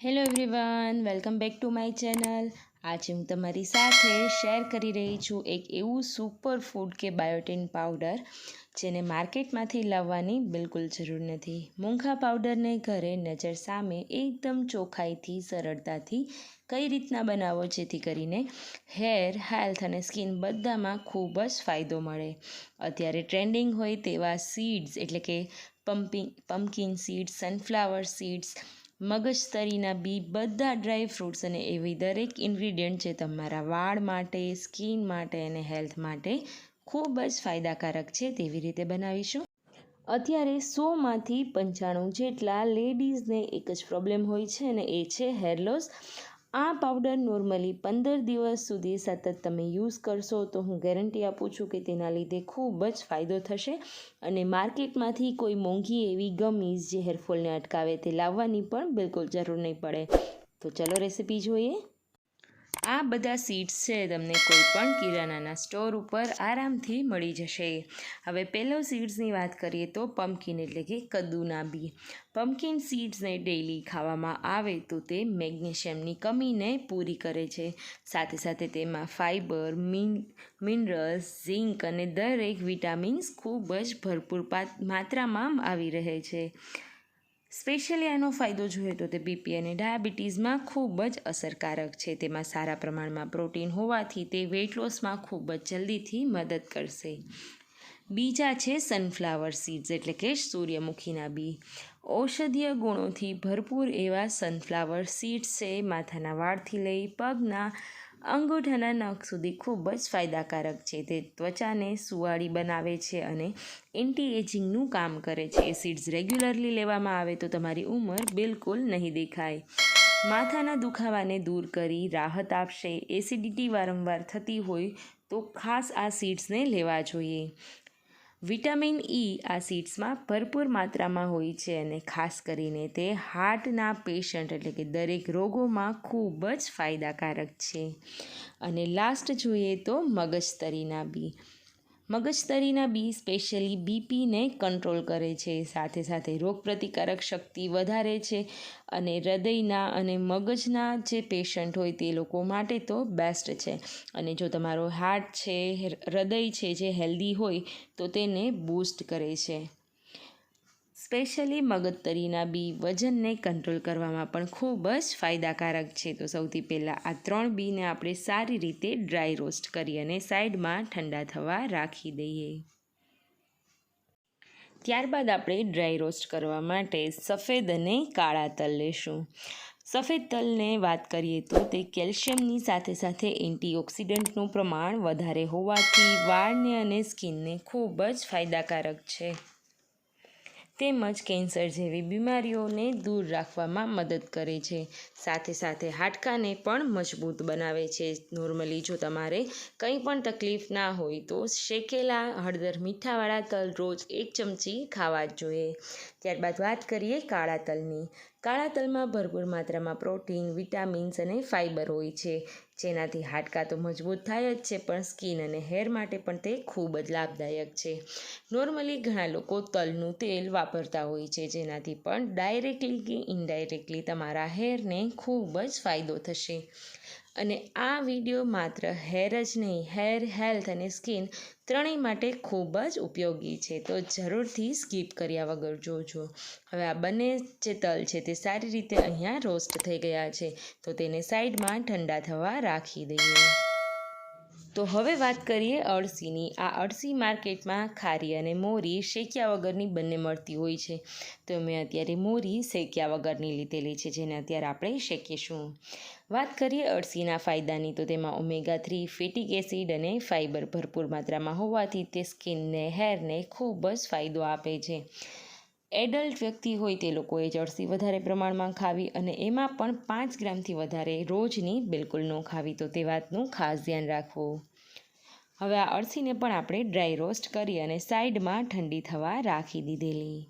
Hello everyone welcome back to my channel આજે હું તમારી સાથે શેર કરી રહી છું એક એવું સુપર ફૂડ કે બાયોટિન પાવડર જેને માર્કેટમાંથી લાવવાની બિલકુલ જરૂર નથી. મૂંગા પાવડરને ઘરે નજર સામે એકદમ ચોખ્ખાઈથી, સરળતાથી કઈ રીતના બનાવો જેથી કરીને હેર હેલ્થ અને સ્કિન બધામાં ખૂબ જ ફાયદો મળે. અત્યારે ટ્રેન્ડિંગ હોય તેવા સીડ્સ એટલે કે pumping pumpkin seeds sunflower seeds મગજતરીના બી બધા ડ્રાય ફ્રૂટ્સ અને એવી દરેક ઇન્ગ્રીડિયન્ટ જે તમારા વાળ માટે, સ્કિન માટે અને હેલ્થ માટે ખૂબ જ ફાયદાકારક છે તેવી રીતે બનાવીશું. અત્યારે સોમાંથી પંચાણું જેટલા લેડીઝને એક જ પ્રોબ્લેમ હોય છે અને એ છે હેર લોસ. આ પાવડર નોર્મલી પંદર દિવસ સુધી સતત તમે યુઝ કરશો તો હું ગેરંટી આપું છું કે તેના લીધે ખૂબ જ ફાયદો થશે. અને માર્કેટમાંથી કોઈ મોંઘી એવી ગમીઝ જે હેરફોલને અટકાવે તે લાવવાની પણ બિલકુલ જરૂર નહીં પડે. તો ચલો રેસીપી જોઈએ. આ બધા સીડ્સ છે, તમને કોઈ પણ કિરાનાના સ્ટોર ઉપર આરામથી મળી જશે. હવે પહેલો સીડ્સની વાત કરીએ તો પમ્પકિન એટલે કે કદુના બી પમ્પકિન સીડ્સને ડેઈલી ખાવામાં આવે તો તે મેગ્નેશિયમની કમીને પૂરી કરે છે. સાથે સાથે તેમાં ફાઇબર મિન મિનરલ્સ ઝિંક અને દરેક વિટામિન્સ ખૂબ જ ભરપૂર માત્રામાં આવી રહે છે. સ્પેશિયલી આનો ફાયદો જોઈએ તો તે બીપી અને ડાયાબિટીસમાં ખૂબ જ અસરકારક છે. તેમાં સારા પ્રમાણમાં પ્રોટીન હોવાથી તે વેઇટ લોસમાં ખૂબ જ જલ્દીથી મદદ કરશે. બીજા છે સનફ્લાવર સીડ્સ એટલે કે સૂર્યમુખીના બી. ઔષધીય ગુણોથી ભરપૂર એવા સનફ્લાવર સીડ્સ છે. માથાના વાળથી લઈ પગના અંગૂઠાના નખ સુધી ખૂબ જ ફાયદાકારક છે. તે ત્વચાને સુવાળી બનાવે છે અને એન્ટી એજિંગનું કામ કરે છે. સીડ્સ રેગ્યુલરલી લેવામાં આવે તો તમારી ઉંમર બિલકુલ નહીં દેખાય. માથાના દુખાવાને દૂર કરી રાહત આપશે. એસિડિટી વારંવાર થતી હોય તો ખાસ આ સીડ્સને લેવા જોઈએ. વિટામિન ઈ આ સીડ્સમાં ભરપૂર માત્રામાં હોય છે અને ખાસ કરીને તે હાર્ટના પેશન્ટ એટલે કે દરેક રોગોમાં ખૂબ જ ફાયદાકારક છે. અને લાસ્ટ જોઈએ તો મગજતરીના બી. મગજતરીના બી સ્પેશિયલી બીપીને કંટ્રોલ કરે છે. સાથે સાથે રોગપ્રતિકારક શક્તિ વધારે છે અને હૃદયના અને મગજના જે પેશન્ટ હોય તે લોકો માટે તો બેસ્ટ છે. અને જો તમારો હાર્ટ છે, હૃદય છે જે હેલ્ધી હોય તો તેને બૂસ્ટ કરે છે. સ્પેશિયલી મગજતરીના બી વજનને કંટ્રોલ કરવામાં પણ ખૂબ જ ફાયદાકારક છે. તો સૌથી પહેલાં આ ત્રણ બીને આપણે સારી રીતે ડ્રાય રોસ્ટ કરી અને સાઈડમાં ઠંડા થવા રાખી દઈએ. ત્યારબાદ આપણે ડ્રાય રોસ્ટ કરવા માટે સફેદ અને કાળા તલ લેશું. સફેદ તલને વાત કરીએ તો તે કેલ્શિયમની સાથે સાથે એન્ટીઓક્સિડન્ટનું પ્રમાણ વધારે હોવાથી વાળને અને સ્કિનને ખૂબ જ ફાયદાકારક છે. તેમજ કેન્સર જેવી બીમારીઓને દૂર રાખવામાં મદદ કરે છે. સાથે સાથે હાડકાને પણ મજબૂત બનાવે છે. નોર્મલી જો તમારે કંઈ પણ તકલીફ ના હોય તો શેકેલા હળદર મીઠાવાળા તલ રોજ એક ચમચી ખાવા જ જોઈએ. ત્યારબાદ વાત કરીએ કાળા તલની. કાળા તલમાં ભરપૂર માત્રામાં પ્રોટીન, વિટામિન્સ અને ફાઇબર હોય છે. જેનાથી હાડકાં તો મજબૂત થાય જ છે, પણ સ્કિન અને હેર માટે પણ તે ખૂબ જ લાભદાયક છે. નોર્મલી ઘણા લોકો તલનું તેલ વાપરતા હોય છે, જેનાથી પણ ડાયરેક્ટલી કે ઇનડાયરેક્ટલી તમારા હેરને ખૂબ જ ફાયદો થશે. અને આ વીડિયો માત્ર હેર જ નહીં, હેર, હેલ્થ અને સ્કિન ત્રણેય માટે ખૂબ જ ઉપયોગી છે. તો જરૂરથી સ્કીપ કર્યા વગર જોજો. હવે આ બંને જે તલ છે તે સારી રીતે અહીંયા રોસ્ટ થઈ ગયા છે. તો તેને સાઈડમાં ઠંડા થવા રાખી દઈએ. તો હવે વાત કરીએ અળસીની. આ અળસી માર્કેટમાં ખારી અને મોરી શેક્યા વગરની બંને મળતી હોય છે. તો મેં અત્યારે મોરી શેક્યા વગરની લીધેલી છે, જેને અત્યારે આપણે શેકીશું. વાત કરીએ અળસીના ફાયદાની, તો તેમાં ઓમેગા થ્રી ફેટિક એસિડ અને ફાઇબર ભરપૂર માત્રામાં હોવાથી તે સ્કિનને, હેરને ખૂબ જ ફાયદો આપે છે. એડલ્ટ વ્યક્તિ હોય તે લોકોએ જળસી વધારે પ્રમાણમાં ખાવી અને એમાં પણ પાંચ ગ્રામથી વધારે રોજની બિલકુલ ન ખાવી. તો તે વાતનું ખાસ ધ્યાન રાખવું. હવે આ અળસીને પણ આપણે ડ્રાય રોસ્ટ કરી અને સાઈડમાં ઠંડી થવા રાખી દીધેલી.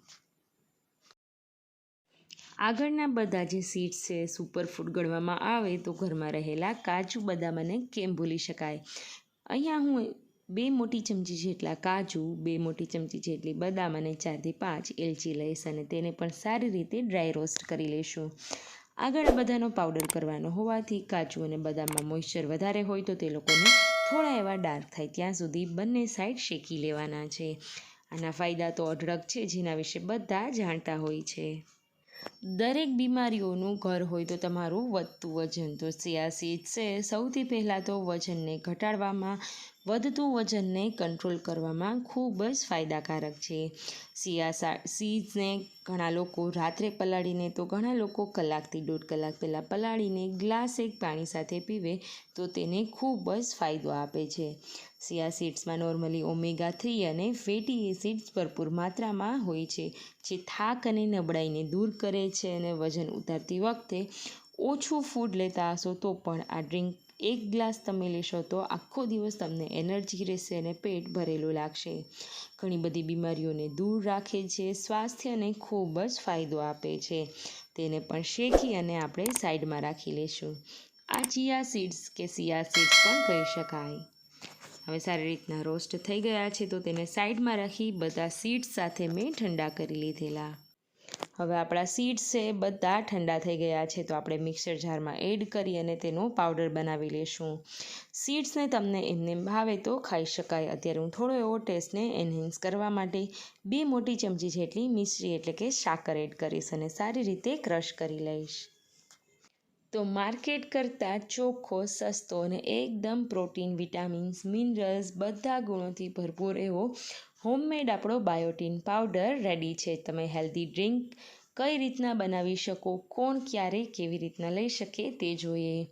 આગળના બધા જે સીડ્સ છે, સુપરફૂડ ગણવામાં આવે તો ઘરમાં રહેલા કાજુ, બદામ અને કેમ ભૂલી શકાય. અહીંયા હું બે મોટી ચમચી જેટલા કાજુ, બે મોટી ચમચી જેટલી બદામ અને ચારથી પાંચ એલચી લઈશ અને તેને પણ સારી રીતે ડ્રાય રોસ્ટ કરી લઈશું. આગળ બધાનો પાવડર કરવાનો હોવાથી કાજુ અને બદામમાં મોઇશ્ચર વધારે હોય તો તે લોકોને થોડા એવા ડાર્ક થાય ત્યાં સુધી બંને સાઈડ શેકી લેવાના છે. આના ફાયદા તો અઢળક છે, જેના વિશે બધા જાણતા હોય છે. દરેક બીમારીઓનું ઘર હોય તો તમારું વધતું વજન તો સિયાસી છે. સૌથી પહેલાં તો વજનને ઘટાડવામાં વધતું વજનને કંટ્રોલ કરવામાં ખૂબ જ ફાયદાકારક છે. સિયાસા સીઝને ઘણા લોકો રાત્રે પલાળીને તો ઘણા લોકો કલાકથી દોઢ કલાક પહેલાં પલાળીને ગ્લાસ એક પાણી સાથે પીવે તો તેને ખૂબ જ ફાયદો આપે છે. સિયા સીડ્સમાં નોર્મલી ઓમેગા થ્રી અને ફેટી એસિડ્સ ભરપૂર માત્રામાં હોય છે, જે થાક અને નબળાઈને દૂર કરે છે અને વજન ઉતારતી વખતે ઓછું ફૂડ લેતા હશો તો પણ આ ડ્રિંક એક ગ્લાસ તમે લેશો તો આખો દિવસ તમને એનર્જી રહેશે અને પેટ ભરેલું લાગશે. ઘણી બધી બીમારીઓને દૂર રાખે છે, સ્વાસ્થ્યને ખૂબ જ ફાયદો આપે છે. તેને પણ શેકી અને આપણે સાઈડમાં રાખી લઈશું આ ચિયા સીડ્સ કે સિયા સીડ્સ પણ કહી શકાય. હવે સારી રીતના રોસ્ટ થઈ ગયા છે તો તેને સાઈડમાં રાખી બધા સીડ્સ સાથે મેં ઠંડા કરી લીધેલા. હવે આપણા સીડ્સ છે બધા ઠંડા થઈ ગયા છે, તો આપણે મિક્સર જારમાં એડ કરી અને તેનો પાવડર બનાવી લઈશું સીડ્સને તમને એમને ભાવે તો ખાઈ શકાય. અત્યારે હું થોડો એવો ટેસ્ટને એન્હેન્સ કરવા માટે બે મોટી ચમચી જેટલી મિશ્રી એટલે કે સાકર એડ કરીશ અને સારી રીતે ક્રશ કરી લઈશ. તો માર્કેટ કરતાં ચોખ્ખો, સસ્તો અને એકદમ પ્રોટીન વિટામિન્સ મિનરલ્સ બધા ગુણોથી ભરપૂર એવો હોમમેડ આપણો બાયોટીન પાવડર રેડી છે. તમે હેલ્ધી ડ્રિંક કઈ રીતના બનાવી શકો, કોણ ક્યારે, કેવી રીતના લઈ શકે તે જોઈએ.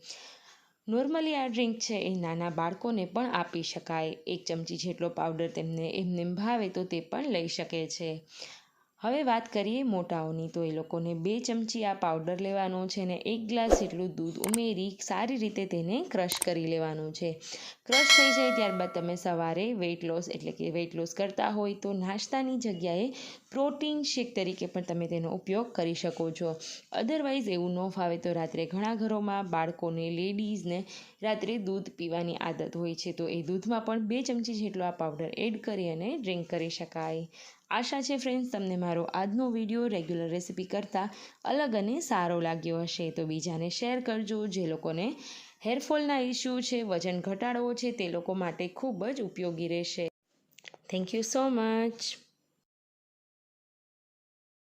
નોર્મલી આ ડ્રિંક છે એ નાના બાળકોને પણ આપી શકાય. એક ચમચી જેટલો પાવડર તેમને એમને ભાવે તો તે પણ લઈ શકે છે. હવે વાત કરીએ મોટાઓની, તો એ લોકોને બે ચમચી આ પાવડર લેવાનો છે ને એક ગ્લાસ જેટલું દૂધ ઉમેરી સારી રીતે તેને ક્રશ કરી લેવાનું છે. ક્રશ થઈ જાય ત્યારબાદ તમે સવારે વેઇટ લોસ એટલે કે વેઇટ લોસ કરતા હોય તો નાસ્તાની જગ્યાએ પ્રોટીન શેક તરીકે પણ તમે તેનો ઉપયોગ કરી શકો છો. અધરવાઇઝ એવું ન ફાવે તો રાત્રે ઘણા ઘરોમાં બાળકોને લેડીઝને રાત્રે દૂધ પીવાની આદત હોય છે. તો એ દૂધમાં પણ બે ચમચી જેટલો આ પાવડર એડ કરી અને ડ્રિંક કરી શકાય. આશા છે ફ્રેન્ડ્સ તમને મારો આજનો વીડિયો રેગ્યુલર રેસિપી કરતાં અલગ અને સારો લાગ્યો હશે. તો બીજાને શેર કરજો. જે લોકોને હેરફોલના ઇસ્યુ છે, વજન ઘટાડવો છે, તે લોકો માટે ખૂબ જ ઉપયોગી રહેશે. Thank you so much